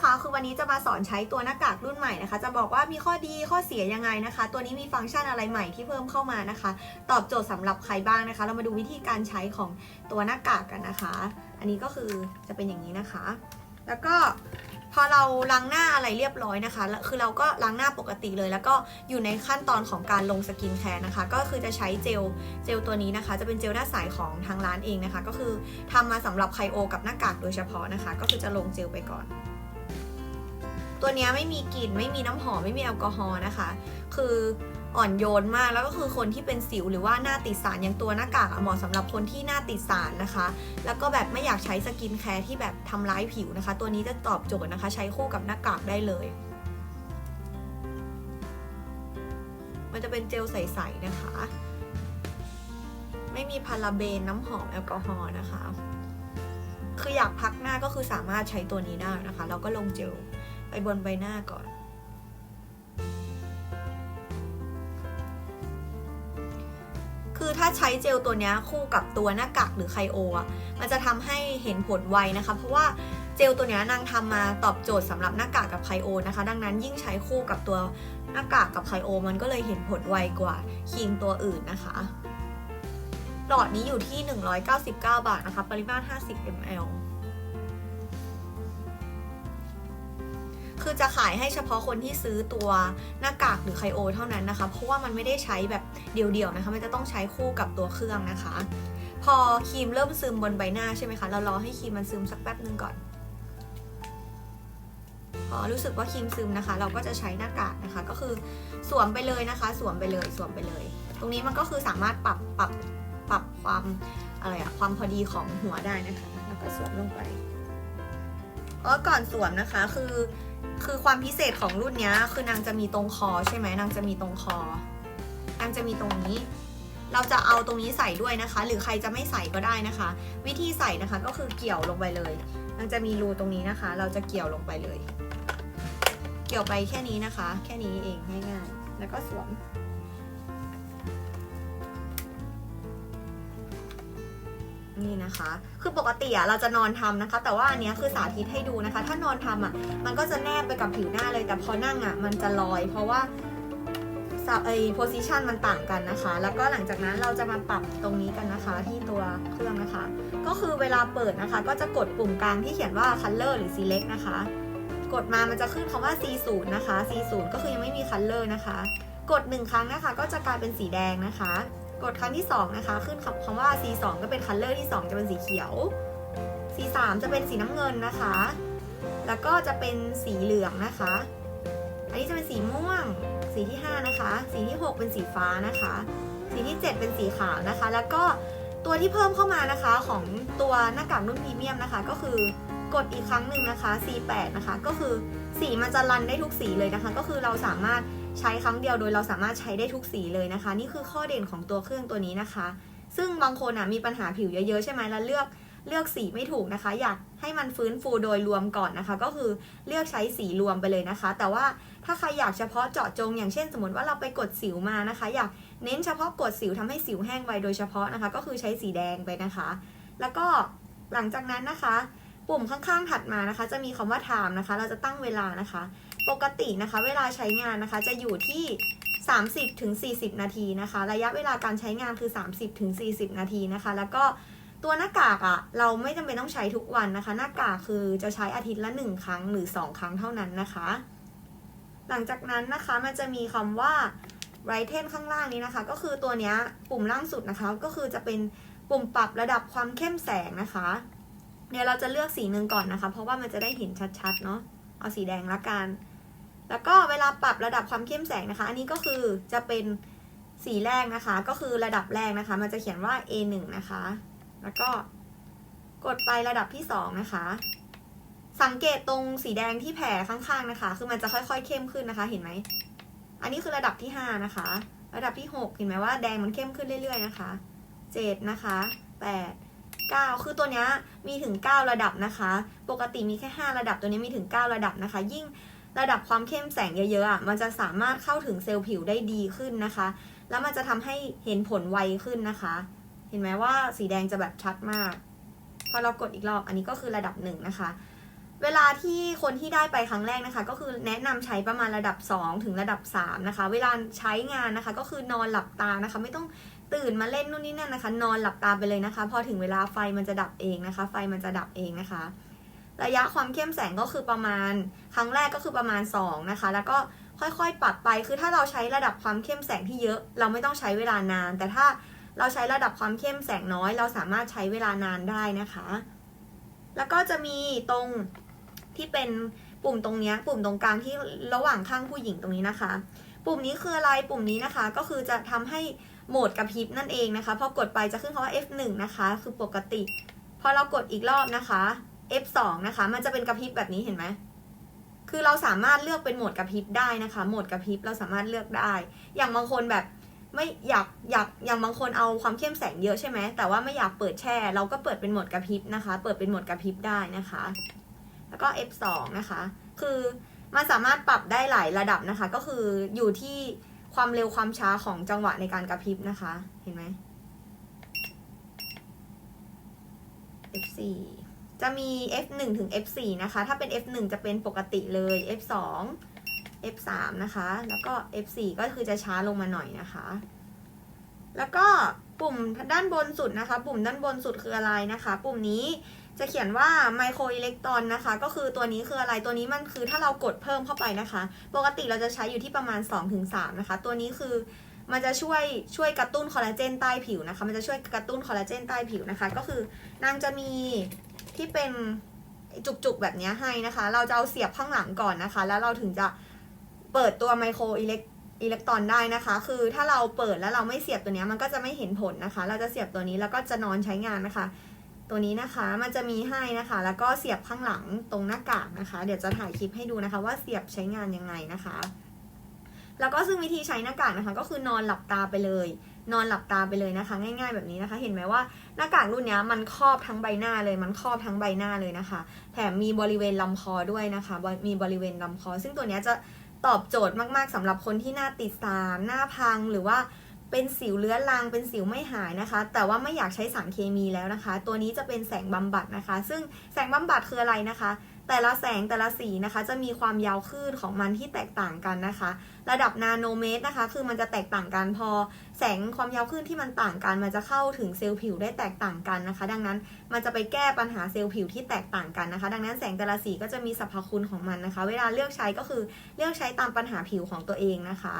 นะคะ คือวันนี้จะมาสอนใช้ตัวหน้ากากรุ่นใหม่นะคะ จะบอกว่ามีข้อดีข้อเสียยังไงนะคะ ตัวนี้มีฟังก์ชันอะไรใหม่ที่เพิ่มเข้ามานะคะ ตอบโจทย์สำหรับใครบ้างนะคะ เรามาดูวิธีการใช้ของตัวหน้ากากกันนะคะ อันนี้ก็คือจะเป็นอย่างนี้นะคะ แล้วก็พอเราล้างหน้าอะไรเรียบร้อยนะคะ คือเราก็ล้างหน้าปกติเลย แล้วก็อยู่ในขั้นตอนของการลงสกินแคร์นะคะ ก็คือจะใช้เจล เจลตัวนี้นะคะ จะเป็นเจลหน้าใสของทางร้านเองนะคะ ก็คือทำมาสำหรับไคโอ กับหน้ากากโดยเฉพาะนะคะ ก็คือจะลงเจลไปก่อน ตัวนี้ไม่มีกลิ่นไม่มีน้ำหอมไม่มีแอลกอฮอล์นะคะ คืออ่อนโยนมากแล้วก็คือคนที่เป็นสิวหรือว่าหน้าติดสารอย่างตัวหน้ากากเหมาะสำหรับคนที่หน้าติดสารนะคะ แล้วก็แบบไม่อยากใช้สกินแคร์ที่แบบทำร้ายผิวนะคะ ตัวนี้จะตอบโจทย์นะคะ ใช้คู่กับหน้ากากได้เลย มันจะเป็นเจลใสๆนะคะ ไม่มีพาราเบนน้ำหอมแอลกอฮอล์นะคะ คืออยากพักหน้าก็คือสามารถใช้ตัวนี้ได้นะคะเราก็ลงเจล ไปบนใบหน้าก่อน คือถ้าใช้เจลตัวนี้คู่กับตัวหน้ากากหรือไคโออะ มันจะทำให้เห็นผลไวนะคะ เพราะว่าเจลตัวนี้นางทำมาตอบโจทย์สำหรับหน้ากากกับไคโอนะคะ ดังนั้นยิ่งใช้คู่กับตัวหน้ากากกับไคโอ มันก็เลยเห็นผลไวกว่าครีมตัวอื่นนะคะ หลอดนี้อยู่ที่ 199 บาทนะคะ ปริมาตร 50 ml คือจะขายให้เฉพาะคนที่ซื้อตัวหน้ากากหรือไคโอเท่านั้นนะคะ เพราะว่ามันไม่ได้ใช้แบบเดี่ยวๆนะคะ มันจะต้องใช้คู่กับตัวเครื่องนะคะ พอครีมเริ่มซึมบนใบหน้าใช่ไหมคะ เรารอให้ครีมมันซึมสักแป๊บนึงก่อน พอรู้สึกว่าครีมซึมนะคะ เราก็จะใช้หน้ากากนะคะ ก็คือสวมไปเลยนะคะ สวมไปเลย สวมไปเลย ตรงนี้มันก็คือสามารถปรับปรับปรับความอะไรอะความพอดีของหัวได้นะคะ แล้วก็สวมลงไปเออก่อนสวมนะคะคือ คือความพิเศษของรุ่นนี้คือนางจะมีตรงคอใช่ไหมนางจะมีตรงคอ นางจะมีตรงนี้ เราจะเอาตรงนี้ใส่ด้วยนะคะ หรือใครจะไม่ใส่ก็ได้นะคะ วิธีใส่นะคะก็คือเกี่ยวลงไปเลย นางจะมีรูตรงนี้นะคะ เราจะเกี่ยวลงไปเลย เกี่ยวไปแค่นี้นะคะ แค่นี้เองง่ายๆแล้วก็สวม นี่นะคะ คือปกติอะเราจะนอนทำนะคะ แต่ว่าอันเนี้ยคือสาธิตให้ดูนะคะ ถ้านอนทำอะมันก็จะแนบไปกับผิวหน้าเลย แต่พอนั่งอะมันจะลอย เพราะว่าไอ้โพซิชันมันต่างกันนะคะ แล้วก็หลังจากนั้นเราจะมาปรับตรงนี้กันนะคะ ที่ตัวเครื่องนะคะ ก็คือเวลาเปิดนะคะ ก็จะกดปุ่มกลางที่เขียนว่า color หรือ select นะคะ กดมามันจะขึ้นคำว่า C0 นะคะ C0 ก็คือยังไม่มี color นะคะ กดหนึ่งครั้งนะคะ ก็จะกลายเป็นสีแดงนะคะ กดครั้งที่ 2 นะคะ ขึ้นคำว่า C2 ก็เป็นคัลเลอร์ที่ 2 จะเป็นสีเขียว C3 จะเป็นสีน้ำเงินนะคะ แล้วก็จะเป็นสีเหลืองนะคะ อันนี้จะเป็นสีม่วง สีที่ 5 นะคะ สีที่ 6 เป็นสีฟ้านะคะ สีที่ 7 เป็นสีขาวนะคะ แล้วก็ตัวที่เพิ่มเข้ามานะคะของตัวหน้ากากรุ่นพรีเมียมนะคะ ก็คือกดอีกครั้งหนึ่งนะคะ C8 นะคะ ก็คือสีมันจะรันได้ทุกสีเลยนะคะ ก็คือเราสามารถ ใช้ครั้งเดียวโดยเราสามารถใช้ได้ทุกสีเลยนะคะ นี่คือข้อเด่นของตัวเครื่องตัวนี้นะคะ ซึ่งบางคนอะมีปัญหาผิวเยอะๆใช่ไหมแล้วเลือกเลือกสีไม่ถูกนะคะ อยากให้มันฟื้นฟูโดยรวมก่อนนะคะ ก็คือเลือกใช้สีรวมไปเลยนะคะ แต่ว่าถ้าใครอยากเฉพาะเจาะจง อย่างเช่น สมมติว่าเราไปกดสิวมานะคะ อยากเน้นเฉพาะกดสิวทำให้สิวแห้งไวโดยเฉพาะนะคะ ก็คือใช้สีแดงไปนะคะ แล้วก็หลังจากนั้นนะคะ ปุ่มข้างๆถัดมานะคะ จะมีคำว่า time นะคะ เราจะตั้งเวลานะคะ ปกตินะคะ เวลาใช้งานนะคะจะอยู่ที่ 30ถึง40 นาทีนะคะ ระยะเวลาการใช้งานคือ 30ถึง40 นาทีนะคะ แล้วก็ตัวหน้ากากอะ่ะเราไม่จำเป็นต้องใช้ทุกวันนะคะ หน้ากากคือจะใช้อาทิตย์ละ 1 ครั้งหรือ 2 ครั้งเท่านั้นนะคะ หลังจากนั้นนะคะมันจะมีคำว่า right e n ข้างล่างนี้นะคะ ก็คือตัวนี้ปุ่มล่างสุดนะคะ ก็คือจะเป็นปุ่มปรับระดับความเข้มแสงนะคะเดี๋ยวเราจะเลือกสีหนึ่งก่อนนะคะ เพราะว่ามันจะได้เห็นชัดๆเนาะเอาสีแดงละกัน แล้วก็เวลาปรับระดับความเข้มแสงนะคะ อันนี้ก็คือจะเป็นสีแรกนะคะ ก็คือระดับแรกนะคะ มันจะเขียนว่า A1 นะคะ แล้วก็กดไประดับที่ 2 นะคะ สังเกตตรงสีแดงที่แผ่ข้างๆนะคะ คือมันจะค่อยๆเข้มขึ้นนะคะ เห็นไหม อันนี้คือระดับที่ 5 นะคะ ระดับที่ 6 เห็นไหมว่าแดงมันเข้มขึ้นเรื่อยๆนะคะ 7 นะคะ 8 9 คือตัวนี้มีถึง 9 ระดับนะคะ ปกติมีแค่ 5 ระดับ ตัวนี้มีถึง 9 ระดับนะคะ ยิ่ง ระดับความเข้มแสงเยอะๆอะมันจะสามารถเข้าถึงเซลล์ผิวได้ดีขึ้นนะคะ แล้วมันจะทำให้เห็นผลไวขึ้นนะคะ เห็นไหมว่าสีแดงจะแบบชัดมาก พอเรากดอีกรอบอันนี้ก็คือระดับหนึ่งนะคะ เวลาที่คนที่ได้ไปครั้งแรกนะคะ ก็คือแนะนำใช้ประมาณระดับ 2 ถึงระดับ 3 นะคะ เวลาใช้งานนะคะ ก็คือนอนหลับตานะคะ ไม่ต้องตื่นมาเล่นนู่นนี่นั่นนะคะ นอนหลับตาไปเลยนะคะ พอถึงเวลาไฟมันจะดับเองนะคะ ไฟมันจะดับเองนะคะ ระยะความเข้มแสงก็คือประมาณ ครั้งแรกก็คือประมาณ 2 นะคะ แล้วก็ค่อยๆ ปรับไป คือถ้าเราใช้ระดับความเข้มแสงที่เยอะ เราไม่ต้องใช้เวลานาน แต่ถ้าเราใช้ระดับความเข้มแสงน้อย เราสามารถใช้เวลานานได้นะคะ แล้วก็จะมีตรงที่เป็นปุ่มตรงนี้ปุ่มตรงกลางที่ระหว่างข้างผู้หญิงตรงนี้นะคะ ปุ่มนี้คืออะไรปุ่มนี้นะคะ ก็คือจะทำให้โหมดกระพริบนั่นเองนะคะพอกดไปจะขึ้นคำว่า F1 นะคะ คือปกติ พอเรากดอีกรอบนะคะ F2 นะคะ มันจะเป็นกระพริบแบบนี้เห็นไหมคือเราสามารถเลือกเป็นโหมดกระพริบได้นะคะ โหมดกระพริบเราสามารถเลือกได้ อย่างบางคนแบบไม่อยากอยากอย่างบางคนเอาความเข้มแสงเยอะใช่ไหมแต่ว่าไม่อยากเปิดแช่ เราก็เปิดเป็นโหมดกระพริบนะคะ เปิดเป็นโหมดกระพริบได้นะคะ แล้วก็ F2 นะคะ คือมันสามารถปรับได้หลายระดับนะคะ ก็คืออยู่ที่ความเร็วความช้าของจังหวะในการกระพริบนะคะ เห็นไหม F4 จะมี F1 ถึง F4 นะคะ ถ้าเป็น F1 จะเป็นปกติเลย F2 F3 นะคะ แล้วก็ F4 ก็คือจะช้าลงมาหน่อยนะคะ แล้วก็ปุ่มด้านบนสุดนะคะ ปุ่มด้านบนสุดคืออะไรนะคะ ปุ่มนี้จะเขียนว่าไมโครอิเล็กตรอนนะคะ ก็คือตัวนี้คืออะไรตัวนี้มันคือถ้าเรากดเพิ่มเข้าไปนะคะ ปกติเราจะใช้อยู่ที่ประมาณ 2-3 นะคะ ตัวนี้คือมันจะช่วยช่วยกระตุ้นคอลลาเจนใต้ผิวนะคะ มันจะช่วยกระตุ้นคอลลาเจนใต้ผิวนะคะ ก็คือนางจะมี ที่เป็นจุกๆแบบนี้ให้นะคะ เราจะเอาเสียบข้างหลังก่อนนะคะ แล้วเราถึงจะเปิดตัวไมโครอิเล็กอิเล็กตรอนได้นะคะ คือถ้าเราเปิดแล้วเราไม่เสียบตัวนี้มันก็จะไม่เห็นผลนะคะ เราจะเสียบตัวนี้แล้วก็จะนอนใช้งานนะคะ ตัวนี้นะคะมันจะมีให้นะคะ แล้วก็เสียบข้างหลังตรงหน้ากากนะคะ เดี๋ยวจะถ่ายคลิปให้ดูนะคะ ว่าเสียบใช้งานยังไงนะคะ แล้วก็ซึ่งวิธีใช้หน้ากากนะคะ ก็คือนอนหลับตาไปเลย นอนหลับตาไปเลยนะคะ ง่ายๆแบบนี้นะคะ เห็นไหมว่าหน้ากากรุ่นนี้มันครอบทั้งใบหน้าเลย มันครอบทั้งใบหน้าเลยนะคะ แถมมีบริเวณลำคอด้วยนะคะ มีบริเวณลำคอ ซึ่งตัวนี้จะตอบโจทย์มากๆสำหรับคนที่หน้าติดสารหน้าพังหรือว่าเป็นสิวเลื้อรังเป็นสิวไม่หายนะคะ แต่ว่าไม่อยากใช้สารเคมีแล้วนะคะ ตัวนี้จะเป็นแสงบำบัดนะคะ ซึ่งแสงบำบัดคืออะไรนะคะ แต่ละแสงแต่ละสีนะคะ จะมีความยาวคลื่นของมันที่แตกต่างกันนะคะ ระดับนาโนเมตรนะคะ คือมันจะแตกต่างกันพอ แสงความยาวคลื่นที่มันต่างกัน มันจะเข้าถึงเซลล์ผิวได้แตกต่างกันนะคะ ดังนั้นมันจะไปแก้ปัญหาเซลล์ผิวที่แตกต่างกันนะคะ ดังนั้นแสงแต่ละสีก็จะมีสรรพคุณของมันนะคะ เวลาเลือกใช้ก็คือเลือกใช้ตามปัญหาผิวของตัวเองนะคะ